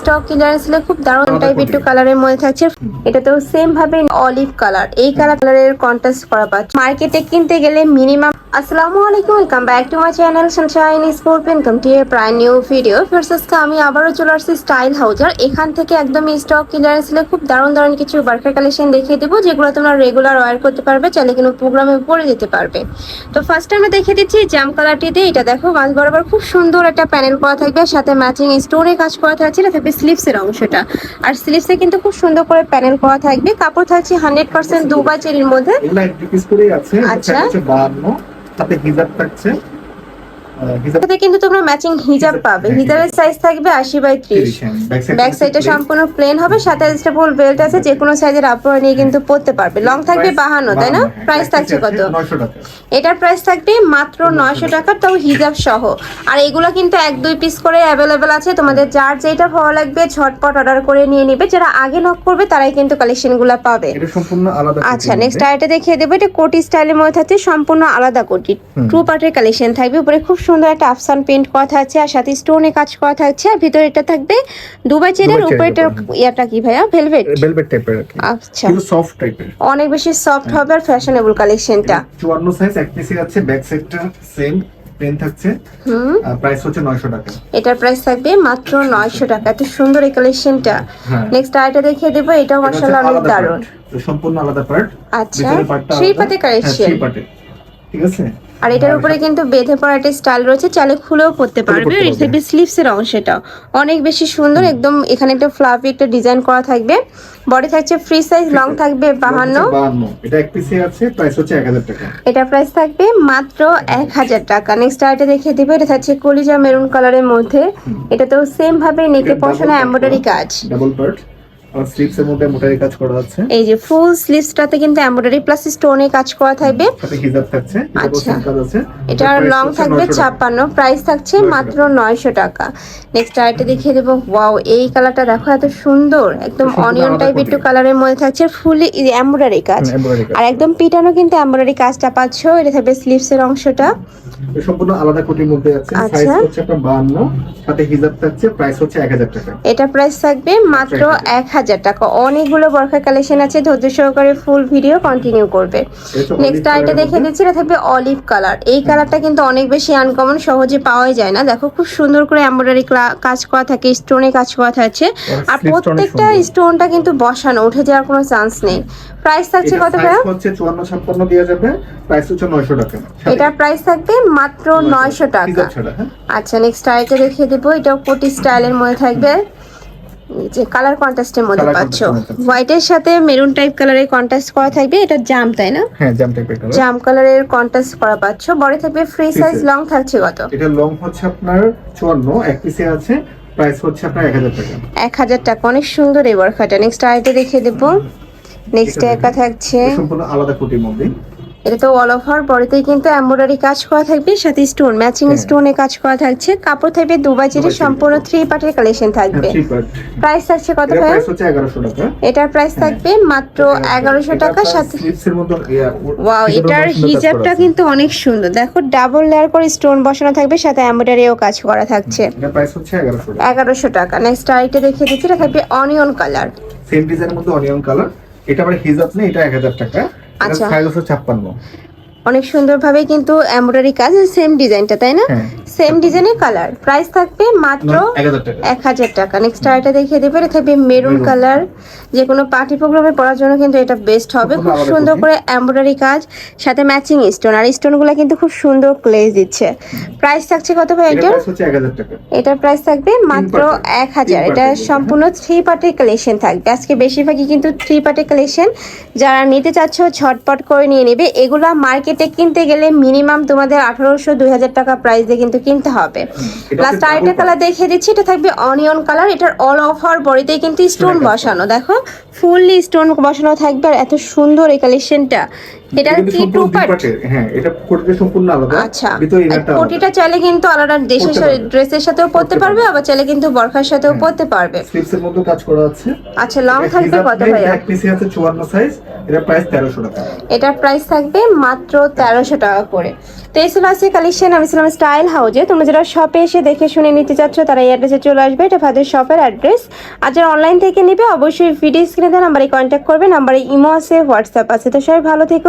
Stock clearance ছিল খুব দারুণ টাইপ একটু কালারের মধ্যে থাকছে। তো সেম ভাবে অলিভ কালার এই কালার কালারের কন্ট্রাস্ট করা পাচ্ছে। মার্কেটে কিনতে গেলে মিনিমাম আসসালামু আলাইকুম welcome back to my channel sunshine sport income টি প্রায় নিউ ভিডিও ফার্সেসকে আমি আবারও চলে আসছি স্টাইল হাউজার এখান থেকে একদম স্টক ক্লিয়ারেন্স সেলে খুব দারুণ দারুণ কিছু বার্কার কালেকশন দেখিয়ে দেবো যেগুলো তোমরা রেগুলার ওয়ার করতে পারবে চাইলে কিন্তু প্রোগ্রামে পরে দিতে পারবে। তো ফার্স্ট আমি দেখিয়ে দিচ্ছি জাম কালারটিতে এটা দেখো মাঝ বরাবর খুব সুন্দর একটা প্যানেল করা থাকবে সাথে ম্যাচিং স্টোনে কাজ করা থাকছে এটা থাকবে স্লিপসের অংশটা। আর স্লিপসে কিন্তু খুব সুন্দর করে প্যানেল করা থাকবে। কাপড় থাকছে হান্ড্রেড পার্সেন্ট দুবা চেরির মধ্যে। আচ্ছা। এটা হচ্ছে 52 সাথে হিজাব থাকছে আহ, হিজাব সাথে কিন্তু তোমরা ম্যাচিং হিজাব পাবে। হ্যাঁ, হিজাবের সাইজ থাকবে আশি বাই ত্রিশ। 30 হ্যাঁ, back side ব্যাক সাইডটা সম্পূর্ণ প্লেন হবে সাথে স্টেপল বেল্ট আছে যে কোনো সাইজের আপনারা নিয়ে কিন্তু পরতে পারবে। লং থাকবে বাহান্ন তাই না? 52, হ্যাঁ, প্রাইস থাকছে কত? আছে 900 টাকা। এটার প্রাইস থাকবে মাত্র নয়শো টাকা। তাও হিজাব সহ। আর এগুলো কিন্তু এক দুই পিস করে অ্যাভেলেবেল আছে। তোমাদের যার যেটা ভালো লাগবে ঝটপট অর্ডার করে নিয়ে নিবে। যারা আগে নক করবে তারাই কিন্তু কালেকশনগুলো পাবে। আচ্ছা নেক্সট। আইটা দেখিয়ে দেবো। এটা কোটি স্টাইলের মধ্যে থাকছে সম্পূর্ণ আলাদা কোটি। টু পার্টের কালেকশন থাকবে। উপরে খুব সুন্দর একটা আফসান প্রিন্ট করা থাকছে আর সাথে স্টোনে কাজ করা থাকছে। আর ভিতরে এটা থাকবে দুবাই চেনের উপরে। এটা ইয়াটা কি ভাইয়া? ভেলভেট ভেলভেট টাইপের আচ্ছা। কিন্তু সফট টাইপের অনেক বেশি সফট হবে আর ফ্যাশনেবল কালেকশনটা 54 সাইজ এক পিসে আছে ব্যাক সাইডটা সেম প্লেন থাকছে। হুম। প্রাইস হচ্ছে 900 টাকা। এটার প্রাইস থাকবে মাত্র নয়শো টাকা। এত সুন্দর এই কালেকশনটা হ্যাঁ। নেক্সট আইটা দেখিয়ে দেবো এটাও এটা হচ্ছে অনেক দারুণ। সম্পূর্ণ আলাদা পার্ট আচ্ছা থ্রি পাতে কালেকশন থ্রি পার্টে ঠিক আছে? আর এটার উপরে কিন্তু বেঁধে পড়া একটা স্টাইল রয়েছে চালে খুলেও পড়তে পারবে। আর পারবে। থাকবে স্লিভসের অংশটা অনেক বেশি সুন্দর একদম এখানে একটা ফ্লাফি একটা ডিজাইন করা থাকবে। বডি থাকছে ফ্রি সাইজ লং থাকবে বাহান্ন। 52 এটা এক পিসে আছে প্রাইস হচ্ছে 1000 টাকা। এটা প্রাইস থাকবে মাত্র এক হাজার টাকা। নেক্সট আইটা দেখিয়ে দেবে এটা থাকছে কলিজা মেরুন কালারের মধ্যে। এটাতেও সেম ভাবে নেকে এটা পশনে এমব্রয়ডারি কাজ। ডাবল পার্ট আর স্লিপস এর মধ্যে মোটাই কাজ করা আছে। এই যে ফুল স্লিভসটাতে কিন্তু এমব্রয়ডারি প্লাস স্টোনে কাজ করা থাকবে। সাথে হিজাব থাকছে এটা আচ্ছা। price লং থাকবে 900 টাকা। ছাপ্পান্ন প্রাইস থাকছে মাত্র নয়শো টাকা। নেক্সট আরেকটা দেখিয়ে দেবো। ওয়াও এই কালারটা দেখো এত সুন্দর। একদম অনিয়ন টাইপ একটু কালারের মধ্যে থাকছে ফুলি এমব্রয়ডারি কাজ। আর একদম পিটানো কিন্তু এমব্রয়ডারি কাজটা পাচ্ছ। এটা থাকবে স্লিভসের অংশটা। সম্পূর্ণ আলাদা কোটির মধ্যে আছে। আচ্ছা। সাইজ হচ্ছে আপনার 52 সাথে হিজাব থাকছে প্রাইস হচ্ছে 1000 টাকা। এটা প্রাইস থাকবে মাত্র এক হাজার টাকা। অনেকগুলো বরখা কালেকশন আছে ধৈর্য সহকারে ফুল ভিডিও কন্টিনিউ করবে। নেক্সট আইটা দেখে দিচ্ছি এটা থাকবে অলিভ কালার এই কালারটা কিন্তু অনেক বেশি আনকমন সহজে পাওয়াই যায় না। দেখো খুব সুন্দর করে এমব্রয়ডারি কাজ করা থাকে স্টোনে কাজ করা থাকছে। আর প্রত্যেকটা স্টোনটা কিন্তু বসানো উঠে যাওয়ার কোনো চান্স নেই। প্রাইস থাকছে কত ভাইয়া? হচ্ছে 54 56 দেওয়া যাবে প্রাইস হচ্ছে 900 টাকা। এটার প্রাইস থাকবে মাত্র নয়শো। টাকা। হিজাব ছাড়া হ্যাঁ। আচ্ছা নেক্সট আরেকটা দেখিয়ে দেবো এটাও কোটি স্টাইলের মধ্যে থাকবে। যে কালার কন্ট্রাস্টের মধ্যে পাচ্ছ। হোয়াইটের সাথে মেরুন টাইপ কালারের কন্ট্রাস্ট করা থাকবে এটা জাম তাই না? হ্যাঁ জাম টাইপের কালার জাম কালারের কন্ট্রাস্ট করা পাচ্ছ। বডি থাকবে ফ্রি সাইজ লং থাকছে কত? এটা লং হচ্ছে আপনার 54 এক পিসে আছে প্রাইস হচ্ছে আপনার 1000 টাকা। এক হাজার টাকা অনেক সুন্দর এই বরখাটা নেক্সট আরেকটা দেখিয়ে দেবো। নেক্সট একা থাকছে। সম্পূর্ণ আলাদা কোটির মধ্যে। এটা তো অল ওভার বডিতে কিন্তু এমব্রয়ডারি কাজ করা থাকবে সাথে স্টোন ম্যাচিং হ্যাঁ। স্টোনে কাজ করা থাকছে। কাপড় থাকবে দুবাই চেরি সম্পূর্ণ থ্রি পার্টের কালেকশন থাকবে। প্রাইস থাকছে কত ভাই প্রাইস হচ্ছে 1100 টাকা। এটার প্রাইস থাকবে মাত্র এগারোশো টাকা সাথে ওয়াও এটার হিজাবটা কিন্তু অনেক সুন্দর। দেখো ডাবল লেয়ার করে স্টোন বসানো থাকবে সাথে এমব্রয়ডারিও কাজ করা থাকছে। এটা প্রাইস হচ্ছে 1100 টাকা। এগারোশো টাকা। নেক্সট আরেকটা দেখিয়ে দিচ্ছি এটা থাকবে অনিয়ন কালার সেম ডিজাইনের মধ্যে অনিয়ন কালার এটা আবার হিজাব নেই এটা 1000 টাকা। এটা আচ্ছা। সাইজ হচ্ছে 56 অনেক সুন্দরভাবে কিন্তু এমব্রয়ডারি কাজ সেম ডিজাইনটা তাই না? হ্যাঁ। সেম ডিজাইনের কালার প্রাইস থাকবে মাত্র 1000 টাকা। এক হাজার টাকা। নেক্সট আরেকটা দেখিয়ে দেবে এটা থাকবে মেরুন কালার যে কোনো পার্টি প্রোগ্রামে পড়ার জন্য কিন্তু এটা বেস্ট হবে। খুব সুন্দর করে এমব্রয়ডারি কাজ সাথে ম্যাচিং স্টোন আর স্টোনগুলো কিন্তু খুব সুন্দর ক্লেজ দিচ্ছে। প্রাইস থাকছে কত ভাই এটা এটা প্রাইস হচ্ছে 1000 টাকা। এটার প্রাইস থাকবে মাত্র। এক হাজার। এটা সম্পূর্ণ থ্রি পার্টের কালেকশন থাকবে। আজকে বেশিরভাগই কিন্তু থ্রি পার্টের কালেকশন যারা নিতে চাচ্ছ ঝটপট করে নিয়ে নেবে। এগুলা মার্কেটে কিনতে গেলে মিনিমাম তোমাদের আঠারোশো দুই হাজার টাকা প্রাইস দিয়ে কিন্তু কিনতে হবে। প্লাস লাস্ট আরেকটা কালার দেখিয়ে দিচ্ছি এটা থাকবে অনিয়ন কালার এটার অল ওভার বডিতে কিন্তু স্টোন বসানো। দেখো ফুললি স্টোন বসানো থাকবে আর এত সুন্দর এই কালেকশনটা এটা কি টু পার্ট হ্যাঁ এটা কোটিটা সম্পূর্ণ আলাদা আচ্ছা ইনারটা কোটিটা চাইলে কিন্তু আলাদা পরতে ড্রেসের সাথেও পরতে পারবে আবার চাইলে কিন্তু বরখার সাথেও হ্যাঁ। পরতে পারবে। স্লিপসের মধ্যে কাজ করা আছে। আচ্ছা লং থাকবে কত ভাইয়া? এক পিসে আছে 54 সাইজ এটা প্রাইস 1300 টাকা। এটার প্রাইস থাকবে মাত্র তেরোশো টাকা করে। তো এই ছিল আজকে কালেকশন আমি ছিলাম স্টাইল হাউজে। তোমরা যারা শপে এসে দেখে শুনে নিতে চাচ্ছ তারা এই অ্যাড্রেসে চলে আসবে এটা ফাদের শপের অ্যাড্রেস আর যারা অনলাইন থেকে নেবে অবশ্যই ভিডিও স্ক্রিনে দেওয়া নাম্বারে কন্ট্যাক্ট করবে নাম্বারে ইমো আছে হোয়াটসঅ্যাপ আছে। তো সবাই ভালো থেকো